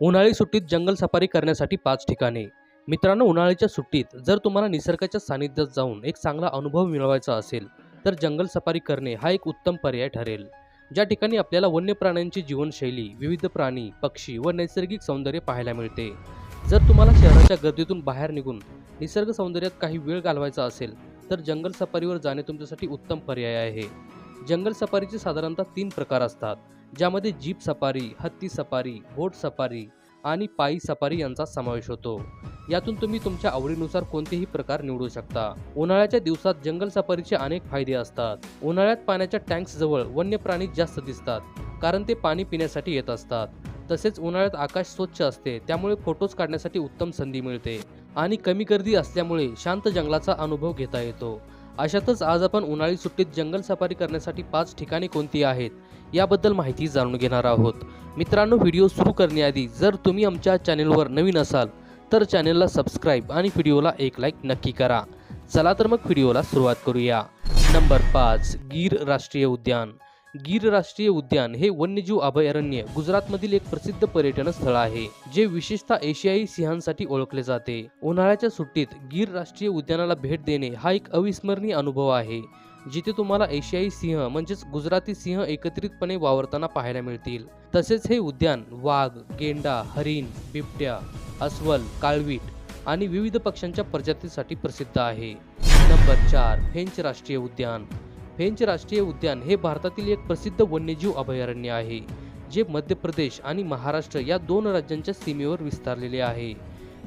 उन्हाळी सुट्टीत जंगल सफारी करण्यासाठी पाच ठिकाणे. मित्रांनो उन्हाळ्याच्या सुट्टीत जर तुम्हाला निसर्गाच्या सानिध्यात जाऊन एक चांगला अनुभव मिळवायचा असेल तर जंगल सफारी करणे हा एक उत्तम पर्याय ठरेल. ज्या ठिकाणी आपल्याला वन्य प्राण्यांची जीवनशैली विविध प्राणी पक्षी व नैसर्गिक सौंदर्य पाहायला मिळते. जर तुम्हाला शहराच्या गर्दीतून बाहेर निघून निसर्ग सौंदर्यात काही वेळ घालवायचा असेल तर जंगल सफारीवर जाणे तुमच्यासाठी उत्तम पर्याय आहे. जंगल सफारीचे साधारणतः तीन प्रकार असतात ज्यामध्ये जीप सफारी हत्ती सफारी घोट सफारी आणि पायी सफारी यांचा समावेश होतो. यातून तुम्ही तुमच्या आवडीनुसार कोणतेही प्रकार निवडू शकता. उन्हाळ्याच्या दिवसात जंगल सफारीचे अनेक फायदे असतात. उन्हाळ्यात पाण्याच्या टँक्स जवळ वन्य प्राणी जास्त दिसतात कारण ते पाणी पिण्यासाठी येत असतात. तसेच उन्हाळ्यात आकाश स्वच्छ असते त्यामुळे फोटोज काढण्यासाठी उत्तम संधी मिळते आणि कमी गर्दी असल्यामुळे शांत जंगलाचा अनुभव घेता येतो. अशातच आज आपण उन्हाळी सुट्टीत जंगल सफारी करण्यासाठी पाच ठिकाणे कोणती आहेत याबद्दल माहिती जाणून घेणार आहोत. मित्रांनो व्हिडिओ सुरू करण्याआधी जर तुम्ही आमच्या चॅनेलवर नवीन असाल तर चॅनेलला सबस्क्राईब आणि व्हिडिओला एक लाईक नक्की करा. चला तर मग व्हिडिओला सुरुवात करूया. नंबर पाच गीर राष्ट्रीय उद्यान. गीर राष्ट्रीय उद्यान हे वन्यजीव अभयारण्य गुजरातमधील एक प्रसिद्ध पर्यटन स्थळ आहे जे विशेषतः एशियाई सिंहांसाठी ओळखले जाते. उन्हाळ्याच्या सुट्टीत गीर राष्ट्रीय उद्यानाला भेट देणे हा एक अविस्मरणीय अनुभव आहे जिथे तुम्हाला एशियाई सिंह म्हणजेच गुजराती सिंह एकत्रितपणे वावरताना पाहायला मिळतील. तसेच हे उद्यान वाघ गेंडा हरिण बिबट्या अस्वल काळवीट आणि विविध पक्ष्यांच्या प्रजातीसाठी प्रसिद्ध आहे. नंबर चार फेंच राष्ट्रीय उद्यान. फेंच राष्ट्रीय उद्यान हे भारतातील एक प्रसिद्ध वन्यजीव अभयारण्य आहे जे मध्य प्रदेश आणि महाराष्ट्र या दोन राज्यांच्या सीमेवर विस्तारलेले आहे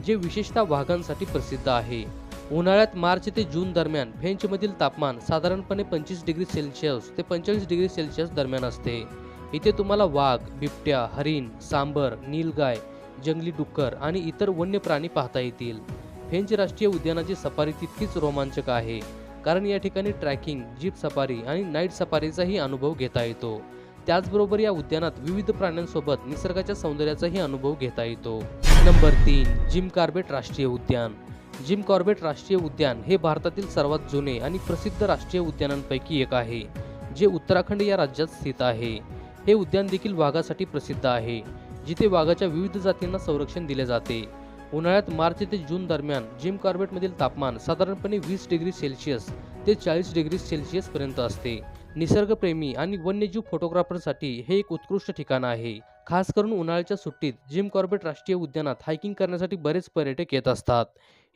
जे विशेषतः वाघांसाठी प्रसिद्ध आहे. उन्हाळ्यात मार्च ते जून दरम्यान फेंचमधील तापमान साधारणपणे पंचवीस डिग्री सेल्सिअस ते पंचेचाळीस डिग्री सेल्सिअस दरम्यान असते. इथे तुम्हाला वाघ बिबट्या हरिण सांबर नीलगाय जंगली डुक्कर आणि इतर वन्य प्राणी पाहता येतील. फेंच राष्ट्रीय उद्यानाची सफारी तितकीच रोमांचक आहे. कारण या ठिकाणी ट्रॅकिंग जीप सफारी आणि नाईट सफारीचाही अनुभव घेता येतो. त्याचबरोबर या उद्यानात विविध प्राण्यांसोबत निसर्गाच्या सौंदर्याचाही अनुभव घेता येतो. नंबर तीन जिम कार्बेट राष्ट्रीय उद्यान. जिम कॉर्बेट राष्ट्रीय उद्यान हे भारतातील सर्वात जुने आणि प्रसिद्ध राष्ट्रीय उद्यानांपैकी एक आहे जे उत्तराखंड या राज्यात स्थित आहे. हे उद्यान देखील वाघासाठी प्रसिद्ध आहे जिथे वाघाच्या विविध जातींना संरक्षण दिले जाते. उन्हाळ्यात मार्च ते जून दरम्यान जिम कॉर्बेटमधील तापमान साधारणपणे वीस डिग्री सेल्सिअस ते चाळीस डिग्री सेल्सिअस पर्यंत असते. निसर्गप्रेमी आणि वन्यजीव फोटोग्राफरसाठी हे एक उत्कृष्ट ठिकाण आहे. खास करून उन्हाळ्याच्या सुट्टीत जिम कॉर्बेट राष्ट्रीय उद्यानात हायकिंग करण्यासाठी बरेच पर्यटक येत असतात.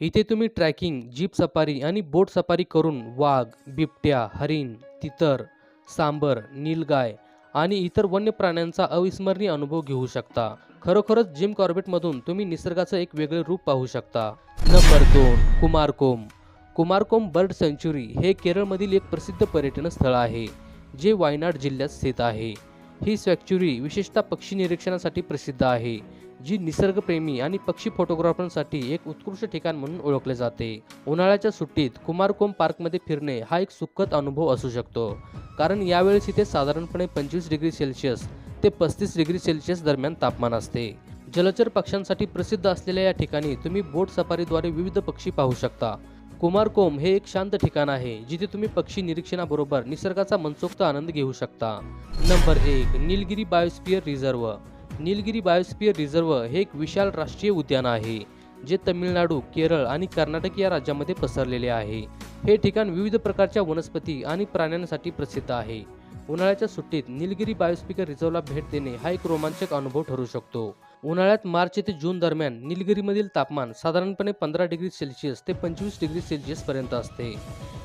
इथे तुम्ही ट्रॅकिंग जीप सफारी आणि बोट सफारी करून वाघ बिबट्या हरिण तितर सांबर नीलगाय आणि इतर वन्य प्राण्यांचा अविस्मरणीय अनुभव घेऊ शकता. खरोखरच जिम कॉर्बेटमधून तुम्ही निसर्गाचं एक वेगळे रूप पाहू शकता. नंबर दोन कुमारकोम. कुमारकोम बर्ड सेंच्युरी हे केरळमधील एक प्रसिद्ध पर्यटन स्थळ आहे जे वायनाड जिल्ह्यात स्थित आहे. ही सॅक्च्युरी विशेषतः पक्षी निरीक्षणासाठी प्रसिद्ध आहे. जी निसर्गप्रेमी आणि पक्षी फोटोग्राफरांसाठी एक उत्कृष्ट ठिकाण म्हणून ओळखले जाते. उन्हाळ्याच्या सुट्टीत कुमारकोम पार्कमध्ये फिरणे हा एक सुखद अनुभव असू शकतो. कारण यावेळेस इथे साधारणपणे पंचवीस डिग्री सेल्सिअस ते पस्तीस डिग्री सेल्सिअस दरम्यान तापमान असते. जलचर पक्ष्यांसाठी प्रसिद्ध असलेल्या या ठिकाणी तुम्ही बोट सफारीद्वारे विविध पक्षी पाहू शकता. कुमारकोम हे एक शांत ठिकाण आहे जिथे तुम्ही पक्षी निरीक्षणाबरोबर निसर्गाचा मनसोक्त आनंद घेऊ शकता. नंबर एक Nilgiri biosphere reserve Nilgiri biosphere reserve हे एक विशाल राष्ट्रीय उद्यान आहे जे तमिळनाडू केरळ आणि कर्नाटक या राज्यामध्ये पसरलेले आहे. हे ठिकाण विविध प्रकारच्या वनस्पती आणि प्राण्यांसाठी प्रसिद्ध आहे. उन्हाळ्याच्या सुट्टीत निलगिरी बायोस्पिकर रिझर्वला भेट देणे हा एक रोमांचक अनुभव ठरू शकतो. उन्हाळ्यात मार्च ते जून दरम्यान निलगिरीमधील तापमान साधारणपणे पंधरा डिग्री सेल्सिअस ते पंचवीस डिग्री सेल्सिअस पर्यंत असते.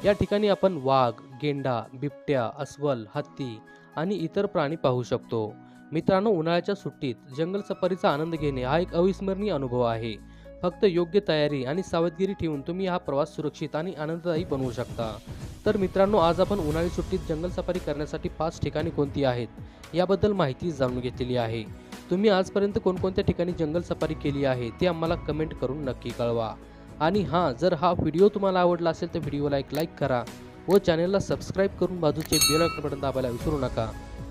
या ठिकाणी आपण वाघ गेंडा बिबट्या अस्वल हत्ती आणि इतर प्राणी पाहू शकतो. मित्रांनो उन्हाळ्याच्या सुट्टीत जंगल सफारीचा आनंद घेणे हा एक अविस्मरणीय अनुभव आहे. फक्त योग्य तयारी आणि सावधगिरी ठेवून तुम्ही हा प्रवास सुरक्षित आणि आनंददायी बनवू शकता. तर मित्रांनो आज आपण उन्हाळी सुट्टीत जंगल सफारी करण्यासाठी पाच ठिकाणी कोणती आहेत याबद्दल माहिती जाणून घेतलेली आहे. तुम्ही आजपर्यंत कोणकोणत्या ठिकाणी जंगल सफारी केली आहे ते आम्हाला कमेंट करून नक्की कळवा. आणि हां जर हा व्हिडिओ तुम्हाला आवडला असेल तर व्हिडिओला एक लाईक करा व चॅनलला सबस्क्राईब करून बाजूचे बेल आयकॉन बटन दाबायला विसरू नका.